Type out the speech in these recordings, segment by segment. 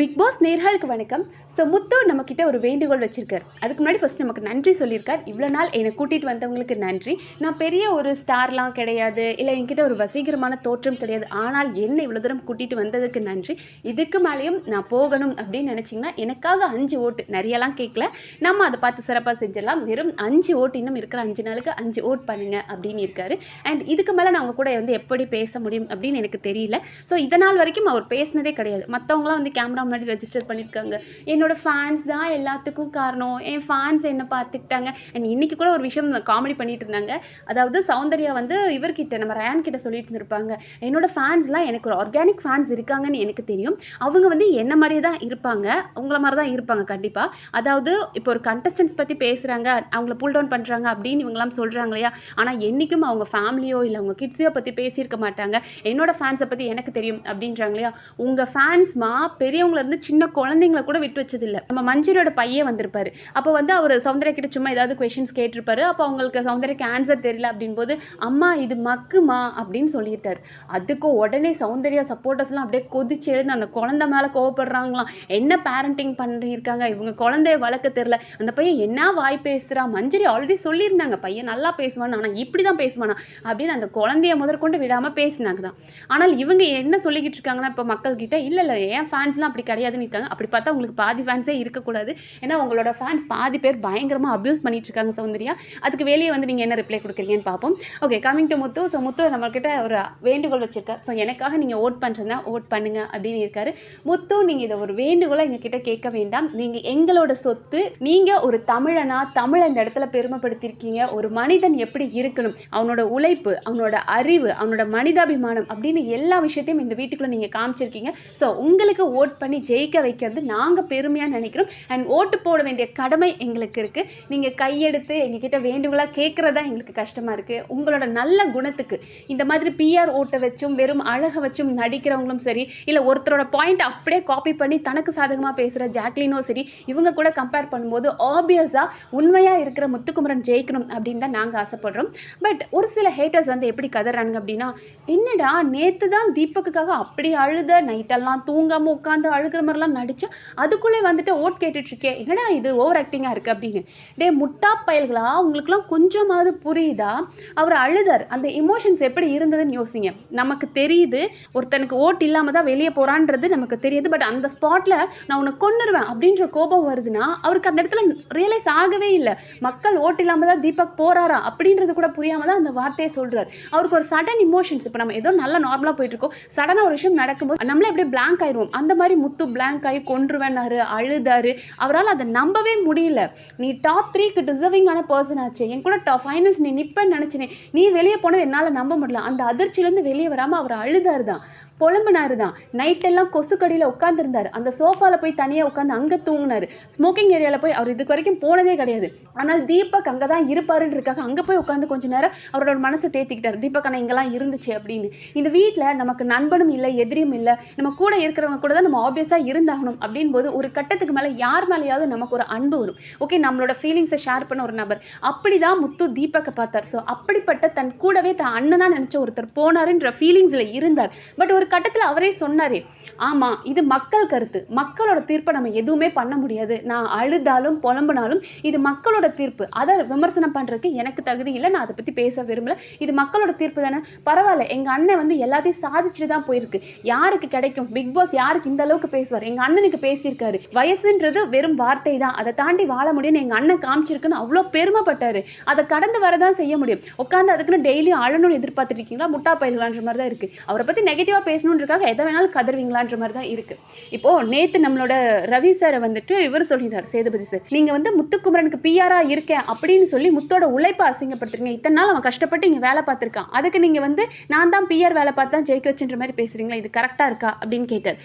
Big pass நேர்களுக்கு வணக்கம். So Muthu நம்மக்கிட்ட ஒரு வேண்டுகோள் வச்சிருக்கார். அதுக்கு முன்னாடி ஃபர்ஸ்ட் நமக்கு நன்றி சொல்லியிருக்கார். இவ்வளோ நாள் என்னை கூட்டிகிட்டு வந்தவங்களுக்கு நன்றி. நான் பெரிய ஒரு ஸ்டார்லாம் கிடையாது. இல்லை என்கிட்ட ஒரு வசீகரமான தோற்றம் கிடையாது. ஆனால் என்னை இவ்வளோ தூரம் கூட்டிகிட்டு வந்ததுக்கு நன்றி. இதுக்கு மேலேயும் நான் போகணும் அப்படின்னு நினச்சிங்கன்னா எனக்காக அஞ்சு ஓட்டு நிறையலாம் கேட்கல. நம்ம அதை பார்த்து சிறப்பாக செஞ்சிடலாம். வெறும் அஞ்சு ஓட்டு இன்னும் இருக்கிற அஞ்சு நாளுக்கு அஞ்சு ஓட் பண்ணுங்க அப்படின்னு இருக்காரு. அண்ட் இதுக்கு மேலே நான் அவங்க கூட வந்து எப்படி பேச முடியும் அப்படின்னு எனக்கு தெரியல. ஸோ இதனால் வரைக்கும் அவர் பேசினதே கிடையாது. மற்றவங்களாம் வந்து கேமரா முன்னாடி ரெஜிஸ்டர் பண்ணியிருக்காங்க என்னோட ஃபேன்ஸ் தான் எல்லாத்துக்கும் காரணம். என் ஃபேன்ஸ் என்ன பார்த்துக்கிட்டாங்க. அண்ட் இன்னைக்கு கூட ஒரு விஷயம் காமெடி பண்ணிட்டு இருந்தாங்க. அதாவது சௌந்தர்யா வந்து இவர்கிட்ட நம்ம ரயான் கிட்ட சொல்லிட்டு இருந்திருப்பாங்க. என்னோட ஃபேன்ஸ்லாம் எனக்கு ஒரு ஆர்கானிக் ஃபேன்ஸ் இருக்காங்கன்னு எனக்கு தெரியும். அவங்க வந்து என்ன மாதிரியே தான் இருப்பாங்க. உங்களை மாதிரி தான் இருப்பாங்க கண்டிப்பாக அதாவது இப்போ ஒரு கண்டஸ்டன்ஸ் பற்றி பேசுகிறாங்க அவங்கள புல் டவுன் பண்ணுறாங்க அப்படின்னு இவங்கெல்லாம் சொல்கிறாங்க இல்லையா? ஆனால் என்றைக்கும் அவங்க ஃபேமிலியோ இல்லை அவங்க கிட்ஸையோ பற்றி பேசியிருக்க மாட்டாங்க. என்னோடய ஃபேன்ஸை பற்றி எனக்கு தெரியும் அப்படின்றாங்க இல்லையா? உங்கள் ஃபேன்ஸ்மா பெரியவங்களை இருந்து சின்ன குழந்தைங்கள கூட விட்டு வச்சதில்லை. நம்ம மஞ்சரியோட பையன் வந்திருப்பாரு. அப்போ வந்து அவர் சௌந்தர்யா கிட்ட சும்மா ஏதாவது கொஷின்ஸ் கேட்டிருப்பாரு. அப்போ அவங்களுக்கு சௌந்தர்யாக்கு ஆன்சர் தெரியல அப்படின்போது அம்மா இது மக்குமா? அப்படின்னு சொல்லிட்டாரு. அதுக்கு உடனே சௌந்தர்யா சப்போர்ட்டர்ஸ்லாம் அப்படியே கொதிச்சு எழுந்து அந்த குழந்தை மேலே கோவப்படுறாங்களாம். என்ன பேரண்டிங் பண்ணியிருக்காங்க இவங்க குழந்தைய வளர்க்க தெரியல. அந்த பையன் என்ன வாய் பேசுகிறா மஞ்சரி ஆல்ரெடி சொல்லியிருந்தாங்க. பையன் நல்லா பேசுவான். ஆனால் இப்படி தான் பேசுவானா? அப்படின்னு அந்த குழந்தைய முதற்கொண்டு விடாமல் பேசினாங்க தான் ஆனால் இவங்க என்ன சொல்லிக்கிட்டு இருக்காங்கன்னா இப்போ மக்கள்கிட்ட இல்லை இல்லை ஏன் ஃபேன்ஸ்லாம் அப்படி கிடையாதுன்னு இருக்காங்க. அப்படி பார்த்தா உங்களுக்கு பாதி ஃபேன்ஸே இருக்கக்கூடாது. ஏன்னா உங்களோட ஃபேன்ஸ் பாதி பேர் பயங்கரமாக அப்யூஸ் பண்ணிட்டு இருக்காங்க சௌந்தர்யா. அதுக்கு வெளியே வந்து நீங்கள் என்ன ரிப்ளை கொடுக்குறீங்கன்னு பார்ப்போம். Okay coming to Muthu. So Muthu நம்மக்கிட்ட ஒரு வேண்டுகோள் வச்சிருக்கார். ஸோ எனக்காக நீங்கள் ஓட் பண்ணுறதா ஓட் பண்ணுங்க அப்படின்னு இருக்காரு. முத்து நீங்கள் இதை ஒரு வேண்டுகோளை எங்ககிட்ட கேட்க வேண்டாம். நீங்கள் எங்களோட சொத்து நீங்கள் ஒரு தமிழனா தமிழை இந்த இடத்துல பெருமைப்படுத்தியிருக்கீங்க. ஒரு மனிதன் எப்படி இருக்கணும்? அவனோட உழைப்பு அவனோட அறிவு அவனோட மனிதாபிமானம் அப்படின்னு எல்லா விஷயத்தையும் இந்த வீட்டுக்குள்ளே நீங்கள் காமிச்சிருக்கீங்க. ஸோ உங்களுக்கு ஓட் பண்ணி ஜெயிக்க வைக்கிறது நாங்கள் பெருமையாக நினைக்கிறோம். அண்ட் ஓட்டு போட வேண்டிய கடமை எங்களுக்கு இருக்குது நீங்கள் கையெடுத்து எங்ககிட்ட வேண்டுகோளாக கேட்குறதா எங்களுக்கு கஷ்டமாக இருக்குது உங்களோட நல்ல குணத்துக்கு இந்த மாதிரி பிஆர் ஓட்டை வச்சும் வெறும் அழகை வச்சும் நடிக்கிறவங்களும் சரி இல்லை ஒருத்தரோட பாயிண்ட் அப்படியே காப்பி பண்ணி தனக்கு சாதகமாக பேசுகிற ஜாக்லினோ சரி இவங்க கூட கம்பேர் பண்ணும்போது ஆப்வியஸாக உண்மையாக இருக்கிற முத்துக்குமரன் ஜெயிக்கணும் அப்படின்னு தான் நாங்கள் ஆசைப்படுறோம். பட் ஒரு சில ஹேட்டர்ஸ் வந்து எப்படி கதறாங்க அப்படின்னா என்னடா நேற்று தான் தீபக்குக்காக அப்படி அழுத நைட்டெல்லாம் தூங்காமல் உட்காந்து இருக்கிற மாதிரிலாம் நடிச்சா அதுக்குள்ளே வந்துட்டு ஓட் கேட்டுட்ருக்கே என்னடா இது ஓவர் ஆக்டிங்காக இருக்குது அப்படின்னு. டே முட்டா பயல்களா? உங்களுக்குலாம் கொஞ்சமாவது புரியுதா? அவர் அழுதார். அந்த இமோஷன்ஸ் எப்படி இருந்ததுன்னு யோசிங்க. நமக்கு தெரியுது ஒருத்தனுக்கு ஓட் இல்லாமல் தான் வெளியே போகிறான்றது நமக்கு தெரியுது பட் அந்த ஸ்பாட்டில் நான் உன்னை கொண்டுருவேன் அப்படின்ற கோபம் வருதுன்னா அவருக்கு அந்த இடத்துல ரியலைஸ் ஆகவே இல்லை. மக்கள் ஓட் இல்லாமல் தான் தீபக் போகிறாரா அப்படின்றது கூட புரியாமல் தான் அந்த வார்த்தையை சொல்கிறார் அவருக்கு ஒரு சடன் இமோஷன்ஸ் இப்போ நம்ம ஏதோ நல்லா நார்மலாக போயிட்டுருக்கோம் சடனாக ஒரு விஷயம் நடக்கும்போது நம்மளே அப்படியே பிளாங்க் ஆயிடுவோம். அந்த மாதிரி முத்து பிளாங்க் ஆகி கொன்றுவேனாரு அழுதாரு. அவரால் அதை நம்பவே முடியல. நீ டாப் த்ரீக்கு டிசர்விங்கான பர்சன் ஆச்சு. என் கூட டாப் ஃபைனல்ஸ் நீ நிப்பேன்னு நினச்சினே. நீ வெளியே போனது என்னால் நம்ப முடியல. அந்த அதிர்ச்சியிலேருந்து வெளியே வராமல் அவர் அழுதாரு தான் புலம்புனாரு தான். நைட்டெல்லாம் கொசுக்கடியில் உட்காந்துருந்தார் அந்த சோஃபாவில் போய் தனியாக உட்காந்து அங்கே தூங்கினார். ஸ்மோக்கிங் ஏரியாவில் போய் அவர் இதுக்கு வரைக்கும் போனதே கிடையாது. ஆனால் தீபக் அங்கே தான் இருப்பாருன்றதுக்காக அங்கே போய் உட்காந்து கொஞ்ச நேரம் அவரோட மனசை தேத்திக்கிட்டார். தீபக் அண்ணா இங்கெல்லாம் இருந்துச்சு அப்படின்னு. இந்த வீட்டில் நமக்கு நண்பனும் இல்லை எதிரியும் இல்லை. நம்ம கூட இருக்கிறவங்க கூட தான் நம்ம ஆப்வியஸாக இருந்தாகணும் அப்படின் போது ஒரு கட்டத்துக்கு மேலே யார் மேலேயாவது நமக்கு ஒரு அன்பு வரும். ஓகே நம்மளோட ஃபீலிங்ஸை ஷேர் பண்ண ஒரு நபர். அப்படி தான் முத்து தீபக்கை பார்த்தார். ஸோ அப்படிப்பட்ட தன் கூடவே தன் அண்ணனாக நினச்ச ஒருத்தர் போனாருன்ற ஃபீலிங்ஸில் இருந்தார். பட் ஒரு கட்டத்தில் அவரே சொன்னாரே ஆமாம் இது மக்கள் கருத்து. மக்களோட தீர்ப்பை நம்ம எதுவுமே பண்ண முடியாது. நான் அழுதாலும் புலம்புனாலும் இது மக்களோட தீர்ப்பு. அதை விமர்சனம் பண்ணுறதுக்கு எனக்கு தகுதி இல்லை. நான் அதை பற்றி பேச விரும்பல. இது மக்களோட தீர்ப்பு தானே. பரவாயில்ல எங்கள் அண்ணன் வந்து எல்லாத்தையும் சாதிச்சுட்டு தான் போயிருக்கு. யாருக்கு கிடைக்கும்? பிக் பாஸ் யாருக்கு இந்த அளவுக்கு பேசுவார்? எங்கள் அண்ணனுக்கு பேசியிருக்காரு. வயசுன்றது வெறும் வார்த்தை தான். அதை தாண்டி வாழ முடியும்னு எங்கள் அண்ணன் காமிச்சிருக்குன்னு அவ்வளோ பெருமைப்பட்டார். அதை கடந்து வரதான் செய்ய முடியும். உட்காந்து அதுக்குன்னு டெய்லியும் அழணும்னு எதிர்பார்த்துட்டு இருக்கீங்களா? முட்டா பயில்களான்ற மாதிரி தான் இருக்குது அவரை பற்றி நெகட்டிவாக பேசணுன்றக்காக எதை வேணாலும் கதறுவீங்களான்ற மாதிரி தான் இருக்குது இப்போது நேற்று நம்மளோட ரவி சாரை வந்துட்டு இவர் சொல்லிடுறார் சேதுபதி சார் நீங்கள் வந்து முத்துக்குமரனுக்கு பிஆராக இருக்கேன் அப்படின்னு சொல்லி முத்தோட உழைப்பை அசிங்கப்படுத்துறீங்க. இத்தனை நாள் அவன் கஷ்டப்பட்டு இங்கே வேலை பார்த்துருக்கான். அதுக்கு நீங்கள் வந்து நான் தான் பிஆர் வேலை பார்த்து தான் ஜெயிக்க வச்சுன்ற மாதிரி பேசுகிறீங்களா இது கரெக்டாக இருக்கா? அப்படின்னு கேட்டார்.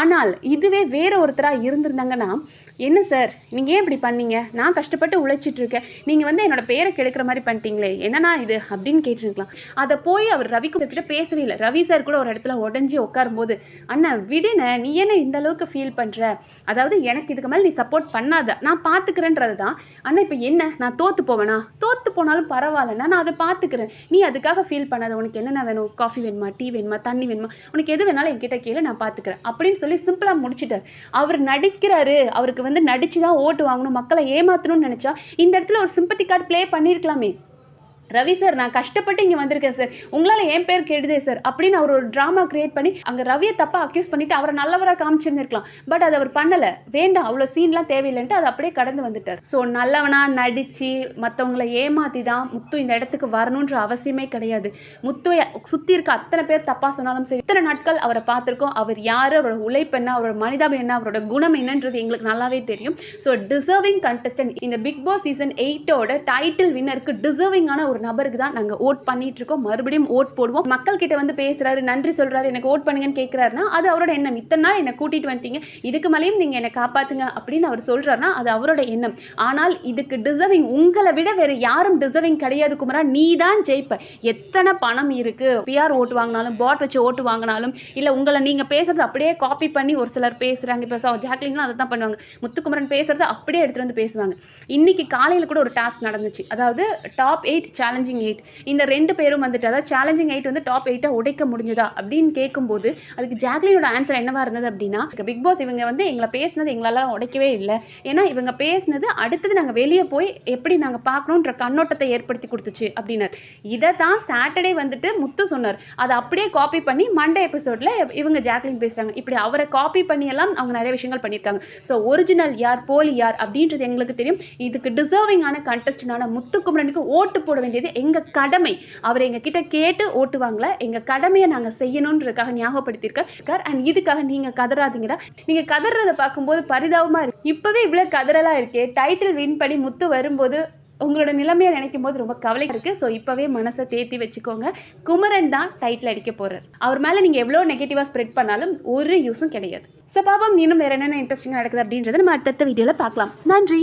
ஆனால் இதுவே வேற ஒருத்தராக இருந்திருந்தாங்கன்னா என்ன சார் நீங்கள் ஏன் இப்படி பண்ணீங்க? நான் கஷ்டப்பட்டு உழைச்சிட்டு இருக்கேன். நீங்கள் வந்து என்னோட பேரை கெடுக்கிற மாதிரி பண்ணிட்டீங்களே. என்னன்னா இது? அப்படின்னு கேட்டிருக்கலாம். அதை போய் அவர் ரவி கிட்ட பேசவே இல்லை. ரவி சார் கூட ஒரு இடத்துல உடனே உடஞ்சி உட்காரும்போது அண்ணா விடுன நீ என்ன இந்த அளவுக்கு ஃபீல் பண்ணுற அதாவது எனக்கு இதுக்கு மேலே நீ சப்போர்ட் பண்ணாத. நான் பார்த்துக்கிறேன்றது தான் அண்ணா இப்போ என்ன? நான் தோற்று போவேனா? தோற்று போனாலும் பரவாயில்லண்ணா நான் அதை பார்த்துக்கிறேன் நீ அதுக்காக ஃபீல் பண்ணாத. உனக்கு என்னென்ன வேணும்? காஃபி வேணுமா? டீ வேணுமா? தண்ணி வேணுமா? உனக்கு எது வேணாலும் என்கிட்ட கேளு நான் பார்த்துக்கிறேன் அப்படின்னு சொல்லி சிம்பிளாக முடிச்சிட்டார். அவர் நடிக்கிறாரு. அவருக்கு வந்து நடிச்சு தான் ஓட்டு வாங்கணும். மக்களை ஏமாற்றணும்னு நினச்சா இந்த இடத்துல ஒரு சிம்பத்தி கார்டு ப்ளே பண்ணியிருக்கலாமே ரவி சார் நான் கஷ்டப்பட்டு இங்கே வந்திருக்கேன் சார் உங்களால் என் பேர் கெடுதே சார் அப்படின்னு அவர் ஒரு ட்ராமா கிரியேட் பண்ணி அங்கே ரவியை தப்பாக அக்யூஸ் பண்ணிட்டு அவரை நல்லவராக காமிச்சிருந்துருக்கலாம். பட் அதை அவர் பண்ணலை. வேண்டாம் அவ்வளோ சீன்லாம் தேவையில்லைன்ட்டு அதை அப்படியே கடந்து வந்துட்டார். ஸோ நல்லவனாக நடித்து மற்றவங்களை ஏமாற்றி தான் முத்து இந்த இடத்துக்கு வரணுன்ற அவசியமே கிடையாது. முத்துவை சுற்றி இருக்க அத்தனை பேர் தப்பாக சொன்னாலும் சரி இத்தனை நாட்கள் அவரை பார்த்துருக்கோம். அவர் யார் அவரோட உழைப்பு என்ன அவரோட மனிதாபம் என்ன அவரோட குணம் என்னன்றது எங்களுக்கு நல்லாவே தெரியும். ஸோ டிசர்விங் கண்டஸ்டன்ட் இந்த பிக் பாஸ் சீசன் எயிட்டோட டைட்டில் வின்னருக்கு டிசர்விங்கான ஒரு நபருக்கு தான் நாங்கள் ஓட் பண்ணிட்டு இருக்கோம் மறுபடியும் ஓட் போடுவோம். மக்கள் கிட்ட வந்து பேசுறாரு நன்றி சொல்றாரு எனக்கு ஓட் பண்ணுங்கன்னு கேட்குறாருன்னா அது அவரோட எண்ணம். இத்தனை நாள் என்னை கூட்டிட்டு வந்துட்டீங்க. இதுக்கு மேலேயும் நீங்கள் என்னை காப்பாத்துங்க அப்படின்னு அவர் சொல்றாருன்னா அது அவரோட எண்ணம். ஆனால் இதுக்கு டிசர்விங் உங்களை விட வேற யாரும் டிசர்விங் கிடையாது குமரா. நீ தான் ஜெயிப்ப. எத்தனை பணம் இருக்கு? பிஆர் ஓட்டு வாங்கினாலும் பாட் வச்சு ஓட்டு வாங்கினாலும் இல்லை உங்களை நீங்கள் பேசுறது அப்படியே காப்பி பண்ணி ஒரு சிலர் பேசுகிறாங்க இப்போ ஜாக்லின்லாம் அதை தான் பண்ணுவாங்க. முத்துக்குமரன் பேசுறது அப்படியே எடுத்துகிட்டு வந்து பேசுவாங்க. இன்னைக்கு காலையில் கூட ஒரு டாஸ்க் நடந்துச்சு. அதாவது டாப் எயிட் சேலஞ்சிங் எயிட் இந்த ரெண்டு பேரும் வந்துட்டு அதாவது சேலஞ்சிங் எயிட் வந்து டாப் எயிட்டை உடைக்க முடிஞ்சதா அப்படின்னு கேட்கும்போது அதுக்கு ஜாக்லினோட ஆன்சர் என்னவா இருந்தது அப்படின்னா பிக் பாஸ் இவங்க வந்து எங்களை பேசினது எங்களால் உடைக்கவே இல்லை. ஏன்னா இவங்க பேசினது அடுத்தது நாங்கள் வெளியே போய் எப்படி நாங்கள் பார்க்கணுன்ற கண்ணோட்டத்தை ஏற்படுத்தி கொடுத்துச்சு அப்படின்னார். இதை தான் சாட்டர்டே வந்துட்டு முத்து சொன்னார். அதை அப்படியே காப்பி பண்ணி மண்டே எபிசோடில் இவங்க ஜாக்லின் பேசுகிறாங்க இப்படி அவரை காப்பி பண்ணி எல்லாம் அவங்க நிறைய விஷயங்கள் பண்ணியிருக்காங்க. ஸோ ஒரிஜினல் யார் போலி யார் அப்படின்றது எங்களுக்கு தெரியும். இதுக்கு டிசர்விங்கான கண்டஸ்டன்டான முத்துக்குமரனுக்கு ஓட்டு போட வேண்டியது எங்கள் கடமை. அவர் எங்கள் கிட்ட கேட்டு ஓட்டுவாங்களா? எங்கள் கடமையை நாங்கள் செய்யணுன்றதுக்காக ஞாபகப்படுத்தியிருக்கார். அண்ட் இதுக்காக நீங்கள் கதறாதீங்கடா. நீங்கள் கதறதை பார்க்கும்போது பரிதாபமாக இருக்கு. இப்போவே இவ்வளோ கதறலாக இருக்கே. டைட்டில் வின் பண்ணி முத்து வரும்போது உங்களோட நிலைமையை நினைக்கும் போது ரொம்ப கவலை இருக்குது ஸோ இப்போவே மனசை தேத்தி வச்சுக்கோங்க. குமரன் தான் டைட்டில் அடிக்க போகிறார் அவர் மேலே நீங்கள் எவ்வளோ நெகட்டிவாக ஸ்ப்ரெட் பண்ணாலும் ஒரு யூஸும் கிடையாது. ஸோ பாப்போம் இன்னும் வேறு என்னென்ன இன்ட்ரெஸ்டிங்காக நடக்குது அப்படின்றத நம்ம அடுத்தடுத்த வீடியோவில் பார்க்கலாம். நன்றி.